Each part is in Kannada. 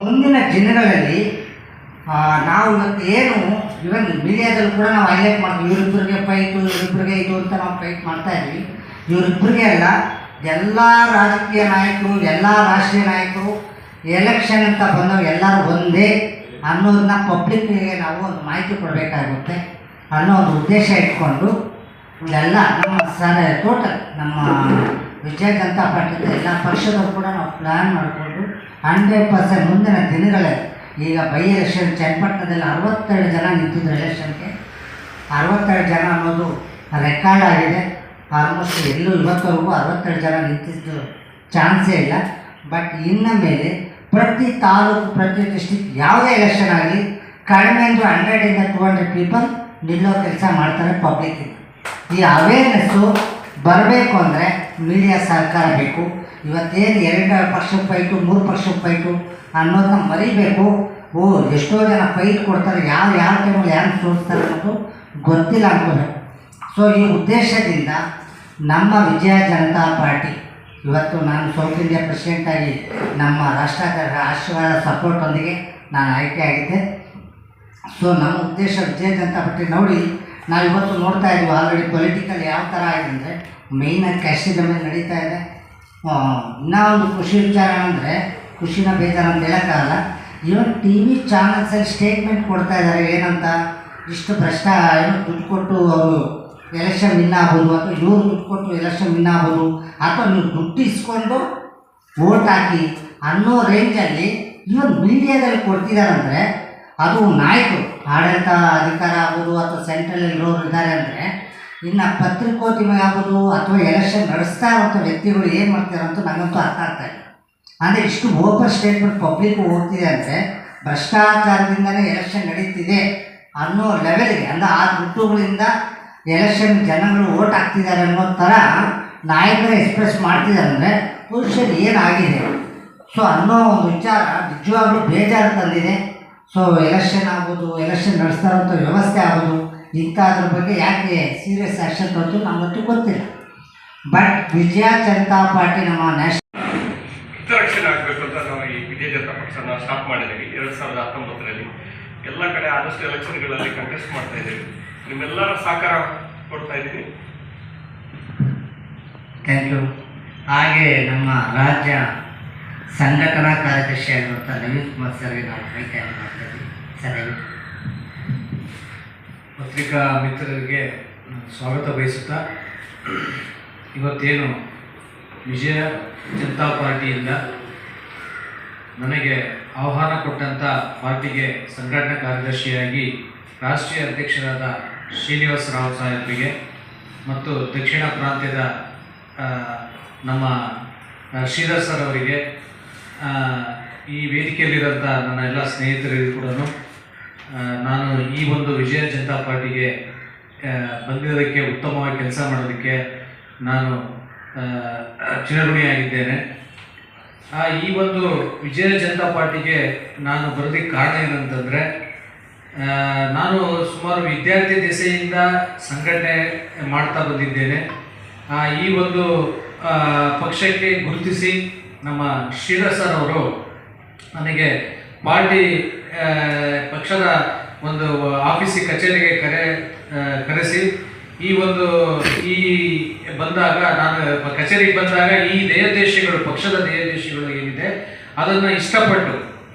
ಮುಂದಿನ ದಿನಗಳಲ್ಲಿ ನಾವು ಇವತ್ತು ಏನು ಇವನ್ ಮೀಡಿಯಾದಲ್ಲಿ ಕೂಡ ನಾವು ಹೈಲೈಟ್ ಮಾಡ್ತೀವಿ ಇವರಿಬ್ಬರಿಗೆ ಫೈಟು ಇವರಿಬ್ಬರಿಗೆ ಇದು ಅಂತ ನಾವು ಫೈಟ್ ಮಾಡ್ತಾ ಇದ್ವಿ. ಇವರಿಬ್ಬರಿಗೆ ಅಲ್ಲ, ಎಲ್ಲ ರಾಜಕೀಯ ನಾಯಕರು, ಎಲ್ಲ ರಾಷ್ಟ್ರೀಯ ನಾಯಕರು ಎಲೆಕ್ಷನ್ ಅಂತ ಬಂದವು ಎಲ್ಲರೂ ಒಂದೇ ಅನ್ನೋದನ್ನ ಪಬ್ಲಿಕ್ಕಿಗೆ ನಾವು ಒಂದು ಮಾಹಿತಿ ಕೊಡಬೇಕಾಗುತ್ತೆ ಅನ್ನೋ ಒಂದು ಉದ್ದೇಶ ಇಟ್ಕೊಂಡು ಇದೆಲ್ಲ ನಮ್ಮ ಸರ್ ಟೋಟಲ್ ನಮ್ಮ ವಿಜಯ ಜನತಾ ಪಾರ್ಟಿದ ಎಲ್ಲ ಪಕ್ಷದವರು ಕೂಡ ನಾವು ಪ್ಲ್ಯಾನ್ ಮಾಡಿಕೊಂಡು ಹಂಡ್ರೆಡ್ ಪರ್ಸೆಂಟ್ ಮುಂದಿನ ದಿನಗಳಲ್ಲಿ ಈಗ ಬೈ ಎಲೆಕ್ಷನ್ ಚನ್ನಪಟ್ಟಣದಲ್ಲಿ ಅರವತ್ತೆರಡು ಜನ ನಿಂತಿದ್ರು ಎಲೆಕ್ಷನ್ಗೆ ಅರವತ್ತೆರಡು ಜನ ಅನ್ನೋದು ರೆಕಾರ್ಡ್ ಆಗಿದೆ. ಆಲ್ಮೋಸ್ಟ್ ಎಲ್ಲೂ ಇವತ್ತವರೆಗೂ ಅರವತ್ತೆರಡು ಜನ ನಿಂತಿದ್ದು ಚಾನ್ಸೇ ಇಲ್ಲ. ಬಟ್ ಇನ್ನು ಮೇಲೆ ಪ್ರತಿ ತಾಲೂಕು, ಪ್ರತಿ ಡಿಸ್ಟಿಕ್ ಯಾವುದೇ ಎಲೆಕ್ಷನ್ ಆಗಲಿ, ಕಡಿಮೆ ಅಂದರೆ ಹಂಡ್ರೆಡಿಂದ ಟು ಹಂಡ್ರೆಡ್ ಪೀಪಲ್ ನಿಲ್ಲೋ ಕೆಲಸ ಮಾಡ್ತಾರೆ ಪಬ್ಲಿಕ್ ಈ ಅವೇರ್ನೆಸ್ಸು ಬರಬೇಕು ಅಂದರೆ ಮೀಡಿಯಾ ಸರ್ಕಾರ ಬೇಕು. ಇವತ್ತೇನು ಎರಡು ಪಕ್ಷಕ್ಕೆ ಫೈಟು ಮೂರು ಪಕ್ಷಕ್ಕೆ ಫೈಟು ಅನ್ನೋದನ್ನ ಮರಿಬೇಕು. ಓ, ಎಷ್ಟೋ ಜನ ಫೈಟ್ ಕೊಡ್ತಾರೆ. ಯಾರು ಯಾವ ಟೈಮಲ್ಲಿ ಯಾರು ಸೋಲಿಸ್ತಾರೆ ಅನ್ನೋದು ಗೊತ್ತಿಲ್ಲ ಅನ್ಕೋಬೇಕು ಸೊ ಈ ಉದ್ದೇಶದಿಂದ ನಮ್ಮ ವಿಜಯ ಜನತಾ ಪಾರ್ಟಿ, ಇವತ್ತು ನಾನು ಸೌತ್ ಇಂಡಿಯಾ ಪ್ರೆಸಿಡೆಂಟಾಗಿ ನಮ್ಮ ರಾಷ್ಟ್ರ ರಾಷ್ಟ್ರಗಳ ಸಪೋರ್ಟೊಂದಿಗೆ ನಾನು ಆಯ್ಕೆ ಆಗಿದ್ದೆ. ಸೊ ನಮ್ಮ ಉದ್ದೇಶ ವಿಜಯ ಜನತಾ ಪಾರ್ಟಿ ನೋಡಿ ನಾವು ಇವತ್ತು ನೋಡ್ತಾ ಇದ್ದೀವಿ ಆಲ್ರೆಡಿ ಪೊಲಿಟಿಕಲ್ ಯಾವ ಥರ ಆಗಿದೆ ಅಂದರೆ ಮೇಯ್ನಾಗಿ ಕ್ಯಾಸ್ಟಿದ ಮೇಲೆ ನಡೀತಾ ಇದೆ. ಇನ್ನೂ ಒಂದು ಖುಷಿ ವಿಚಾರ ಅಂದರೆ ಖುಷಿನ ಬೇಜಾರ ಅಂತ ಹೇಳೋಕ್ಕಾಗಲ್ಲ. ಇವನ್ ಟಿ ವಿ ಚಾನಲ್ಸಲ್ಲಿ ಸ್ಟೇಟ್ಮೆಂಟ್ ಕೊಡ್ತಾ ಇದ್ದಾರೆ ಏನಂತ? ಇಷ್ಟು ಭ್ರಷ್ಟ ಏನು ದುಡ್ಡು ಕೊಟ್ಟು ಅವರು ಎಲೆಕ್ಷನ್ ವಿನ್ ಆಗ್ಬೋದು, ಅಥವಾ ಇವರು ದುಡ್ಡು ಕೊಟ್ಟು ಎಲೆಕ್ಷನ್ ವಿನ್ ಆಗ್ಬೋದು, ಅಥವಾ ನೀವು ದುಡ್ಡು ಇಸ್ಕೊಂಡು ವೋಟ್ ಹಾಕಿ ಅನ್ನೋ ರೇಂಜಲ್ಲಿ ಇವನ್ ಮೀಡಿಯಾದಲ್ಲಿ ಕೊಡ್ತಿದ್ದಾರಂದರೆ ಅದು ನಾಯಕರು ಆಡಳಿತ ಅಧಿಕಾರ ಆಗ್ಬೋದು ಅಥವಾ ಸೆಂಟ್ರಲ್ ಇರೋರು ಇದ್ದಾರೆ ಅಂದರೆ, ಇನ್ನು ಪತ್ರಿಕೋದ್ಯಮ ಆಗ್ಬೋದು ಅಥವಾ ಎಲೆಕ್ಷನ್ ನಡೆಸ್ತಾ ಇರುವಂಥ ವ್ಯಕ್ತಿಗಳು ಏನು ಮಾಡ್ತಾರೆ ಅಂತ ನನಗಂತೂ ಅರ್ಥ ಆಗ್ತಾ ಇಲ್ಲ. ಅಂದರೆ ಇಷ್ಟು ಓಪನ್ ಸ್ಟೇಟ್ಮೆಂಟ್ ಪಬ್ಲಿಕ್ ಹೋಗ್ತಿದೆ ಅಂದರೆ ಭ್ರಷ್ಟಾಚಾರದಿಂದಲೇ ಎಲೆಕ್ಷನ್ ನಡೀತಿದೆ ಅನ್ನೋ ಲೆವೆಲ್ಗೆ ಅಂದರೆ ಆ ದುಡ್ಡುಗಳಿಂದ ಎಲೆಕ್ಷನ್ ಜನಗಳು ಓಟ್ ಹಾಕ್ತಿದ್ದಾರೆ ಅನ್ನೋ ಥರ ನಾಯಕರು ಎಕ್ಸ್ಪ್ರೆಸ್ ಮಾಡ್ತಿದ್ದಾರೆ ಅಂದರೆ ಪುರುಷರು ಏನಾಗಿದೆ? ಸೊ ಅನ್ನೋ ಒಂದು ವಿಚಾರ ನಿಜವಾಗ್ಲೂ ಬೇಜಾರು ತಂದಿದೆ. ಸೊ ಎಲೆಕ್ಷನ್ ಆಗ್ಬೋದು ಎಲೆಕ್ಷನ್ ನಡೆಸ್ತಾ ಇರೋಂಥ ವ್ಯವಸ್ಥೆ ಇಂಥ ಇಂಥದ್ರ ಬಗ್ಗೆ ಯಾಕೆ ಸೀರಿಯಸ್ ಆ್ಯಕ್ಷನ್ ಅಂತ ನಮಗಂತೂ ಗೊತ್ತಿಲ್ಲ. ಬಟ್ ವಿಜಯ ಜನತಾ ಪಾರ್ಟಿ ನಮ್ಮ ನ್ಯಾಷನಲ್ ಹಿತರಕ್ಷಣೆ ಆಗಬೇಕು ಅಂತ ನಾವು ಈ ವಿಜಯ ಜನತಾ ಪಕ್ಷನ ಸ್ಟಾರ್ಟ್ ಮಾಡಿದ್ದೀವಿ. ಎರಡು ಸಾವಿರದ ಹತ್ತೊಂಬತ್ತರಲ್ಲಿ ಎಲ್ಲ ಕಡೆ ಆದಷ್ಟು ಎಲೆಕ್ಷನ್ಗಳಲ್ಲಿ ಕಂಟೆಸ್ಟ್ ಮಾಡ್ತಾ ಇದ್ದೀವಿ. ನಿಮ್ಮೆಲ್ಲರ ಸಹಕಾರ ಕೊಡ್ತಾ ಇದ್ದೀವಿ. ಥ್ಯಾಂಕ್ ಯು ಹಾಗೆ ನಮ್ಮ ರಾಜ್ಯ ಸಂಘಟನಾ ಕಾರ್ಯದರ್ಶಿ ಆಗಿರುವಂಥ ನವೀನ್ ಕುಮಾರ್ ಸರ್ಗೆ ನಾವು ಭೇಟಿಯನ್ನು ಮಾಡ್ತಾ ಇದ್ದೀವಿ ಸರ್ ಪತ್ರಿಕಾ ಮಿತ್ರರಿಗೆ ಸ್ವಾಗತ ಬಯಸುತ್ತಾ, ಇವತ್ತೇನು ವಿಜಯ ಜನತಾ ಪಾರ್ಟಿಯಿಂದ ನನಗೆ ಆಹ್ವಾನ ಕೊಟ್ಟಂಥ ಪಾರ್ಟಿಗೆ ಸಂಘಟನಾ ಕಾರ್ಯದರ್ಶಿಯಾಗಿ ರಾಷ್ಟ್ರೀಯ ಅಧ್ಯಕ್ಷರಾದ ಶ್ರೀನಿವಾಸ ರಾವ್ ಸಾಹೇಬರಿಗೆ ಮತ್ತು ದಕ್ಷಿಣ ಪ್ರಾಂತ್ಯದ ನಮ್ಮ ಶ್ರೀಧರ್ ಸರ್ ಅವರಿಗೆ ಈ ವೇದಿಕೆಯಲ್ಲಿರೋಂಥ ನನ್ನ ಎಲ್ಲ ಸ್ನೇಹಿತರಿಗೂ ಕೂಡ ನಾನು ಈ ಒಂದು ವಿಜಯ ಜನತಾ ಪಾರ್ಟಿಗೆ ಬಂದಿರೋದಕ್ಕೆ, ಉತ್ತಮವಾಗಿ ಕೆಲಸ ಮಾಡೋದಕ್ಕೆ ನಾನು ಚಿರಋಣಿಯಾಗಿದ್ದೇನೆ ಈ ಒಂದು ವಿಜಯ ಜನತಾ ಪಾರ್ಟಿಗೆ ನಾನು ಬರೋದಕ್ಕೆ ಕಾರಣ ಏನಂತಂದರೆ ನಾನು ಸುಮಾರು ವಿದ್ಯಾರ್ಥಿ ದೆಸೆಯಿಂದ ಸಂಘಟನೆ ಮಾಡ್ತಾ ಬಂದಿದ್ದೇನೆ. ಈ ಒಂದು ಪಕ್ಷಕ್ಕೆ ಗುರುತಿಸಿ ನಮ್ಮ ಶ್ರೀಧರ್ ಸರ್ ಅವರು ನನಗೆ ಪಾರ್ಟಿ ಪಕ್ಷದ ಒಂದು ಆಫೀಸಿಗೆ ಕಚೇರಿಗೆ ಕರೆ ಕರೆಸಿ, ಈ ಒಂದು, ಈ ಬಂದಾಗ ನಾನು ಕಚೇರಿಗೆ ಬಂದಾಗ ಈ ಧ್ಯೇಯೋದ್ದೇಶಗಳು ಪಕ್ಷದ ಧ್ಯೇಯೋದ್ದೇಶಗಳು ಏನಿದೆ, ಅದನ್ನು ಇಷ್ಟಪಟ್ಟು,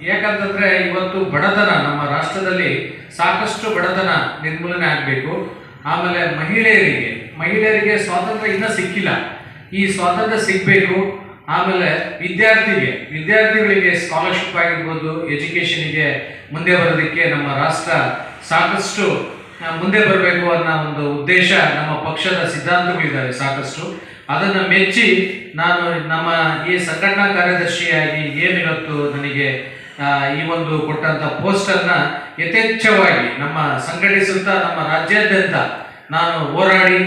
ಯಾಕಂತಂದರೆ ಇವತ್ತು ಬಡತನ, ನಮ್ಮ ರಾಷ್ಟ್ರದಲ್ಲಿ ಸಾಕಷ್ಟು ಬಡತನ ನಿರ್ಮೂಲನೆ ಆಗಬೇಕು. ಆಮೇಲೆ ಮಹಿಳೆಯರಿಗೆ ಮಹಿಳೆಯರಿಗೆ ಸ್ವಾತಂತ್ರ್ಯ ಇನ್ನೂ ಸಿಕ್ಕಿಲ್ಲ. ಈ ಸ್ವಾತಂತ್ರ್ಯ ಸಿಗಬೇಕು. ಆಮೇಲೆ ವಿದ್ಯಾರ್ಥಿಗೆ, ವಿದ್ಯಾರ್ಥಿಗಳಿಗೆ ಸ್ಕಾಲರ್ಶಿಪ್ ಆಗಿರ್ಬೋದು ಎಜುಕೇಷನಿಗೆ ಮುಂದೆ ಬರೋದಕ್ಕೆ ನಮ್ಮ ರಾಷ್ಟ್ರ ಸಾಕಷ್ಟು ಮುಂದೆ ಬರಬೇಕು ಅನ್ನೋ ಒಂದು ಉದ್ದೇಶ ನಮ್ಮ ಪಕ್ಷದ ಸಿದ್ಧಾಂತಗಳಿದ್ದಾವೆ ಸಾಕಷ್ಟು. ಅದನ್ನು ಮೆಚ್ಚಿ ನಾನು ನಮ್ಮ ಈ ಸಂಘಟನಾ ಕಾರ್ಯದರ್ಶಿಯಾಗಿ ಏನಿವತ್ತು ನನಗೆ ಈ ಒಂದು ಕೊಟ್ಟಂಥ ಪೋಸ್ಟನ್ನು ಯಥೇಚ್ಛವಾಗಿ ನಮ್ಮ ಸಂಘಟಿಸುತ್ತಾ, ನಮ್ಮ ರಾಜ್ಯಾದ್ಯಂತ ನಾನು ಹೋರಾಡಿ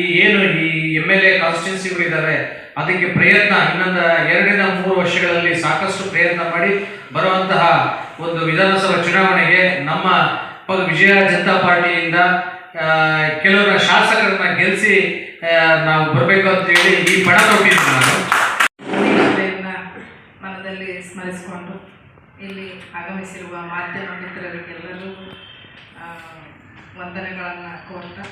ಈ ಏನು ಈ ಎಂ ಎಲ್ ಎ ಕಾನ್ಸ್ಟಿಟ್ಯೂನ್ಸಿಗಳಿದ್ದಾವೆ ಅದಕ್ಕೆ ಪ್ರಯತ್ನ ಇನ್ನೊಂದು ಎರಡರಿಂದ ಮೂರು ವರ್ಷಗಳಲ್ಲಿ ಸಾಕಷ್ಟು ಪ್ರಯತ್ನ ಮಾಡಿ ಬರುವಂತಹ ಒಂದು ವಿಧಾನಸಭಾ ಚುನಾವಣೆಗೆ ನಮ್ಮ ವಿಜಯ ಜನತಾ ಪಾರ್ಟಿಯಿಂದ ಕೆಲವರ ಶಾಸಕರನ್ನ ಗೆಲ್ಲಿಸಿ ನಾವು ಬರಬೇಕು ಅಂತ ಹೇಳಿ ಈ ಪಣ ತೊಟ್ಟಿದ್ದೀನಿ ನಾನು ಮನದಲ್ಲಿ ಸ್ಮರಿಸಿಕೊಂಡು ಇಲ್ಲಿ ಆಗಮಿಸಿರುವ ಮಾಧ್ಯಮ ಮಿತ್ರರಿಗೆಲ್ಲರೂ ವಂದನೆಗಳನ್ನು ಕೋರ್ತಾ,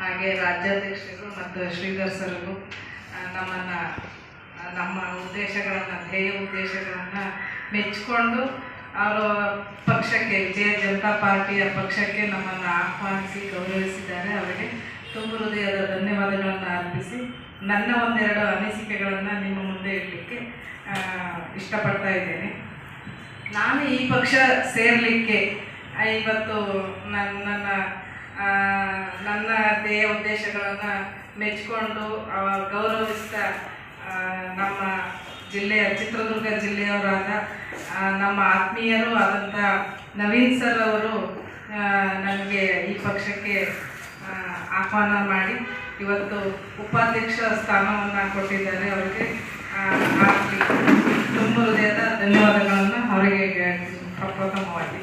ಹಾಗೆ ರಾಜ್ಯಾಧ್ಯಕ್ಷರು ಮತ್ತು ಶ್ರೀಧರ್ ಸರ್ಗೂ ನಮ್ಮನ್ನು ನಮ್ಮ ಉದ್ದೇಶಗಳನ್ನು, ಧ್ಯೇಯ ಉದ್ದೇಶಗಳನ್ನು ಮೆಚ್ಚಿಕೊಂಡು ಅವರು ಪಕ್ಷಕ್ಕೆ, ವಿಜಯ ಜನತಾ ಪಾರ್ಟಿಯ ಪಕ್ಷಕ್ಕೆ ನಮ್ಮನ್ನು ಆಹ್ವಾನಿಸಿ, ಗೌರವಿಸಿದ್ದಾರೆ. ಅವರಿಗೆ ತುಂಬ ಹೃದಯದ ಧನ್ಯವಾದಗಳನ್ನು ಅರ್ಪಿಸಿ, ನನ್ನ ಒಂದೆರಡು ಅನಿಸಿಕೆಗಳನ್ನು ನಿಮ್ಮ ಮುಂದೆ ಇಡಲಿಕ್ಕೆ ಇಷ್ಟಪಡ್ತಾ ಇದ್ದೇನೆ. ನಾನು ಈ ಪಕ್ಷ ಸೇರಲಿಕ್ಕೆ ಇವತ್ತು ನನ್ನ ನನ್ನ ಧ್ಯೇಯ ಉದ್ದೇಶಗಳನ್ನು ಮೆಚ್ಚಿಕೊಂಡು ಆ, ಗೌರವಿಸ್ತಾ ನಮ್ಮ ಜಿಲ್ಲೆಯ ಚಿತ್ರದುರ್ಗ ಜಿಲ್ಲೆಯವರಾದ ನಮ್ಮ ಆತ್ಮೀಯರು ಆದಂಥ ನವೀನ್ ಸರ್ ಅವರು ನನಗೆ ಈ ಪಕ್ಷಕ್ಕೆ ಆಹ್ವಾನ ಮಾಡಿ ಇವತ್ತು ಉಪಾಧ್ಯಕ್ಷ ಸ್ಥಾನವನ್ನು ಕೊಟ್ಟಿದ್ದಾರೆ ಅವರಿಗೆ. ತುಂಬ ಹೃದಯದ ಧನ್ಯವಾದಗಳನ್ನು ಅವರಿಗೆ ಪ್ರಪ್ರಥಮವಾಗಿ.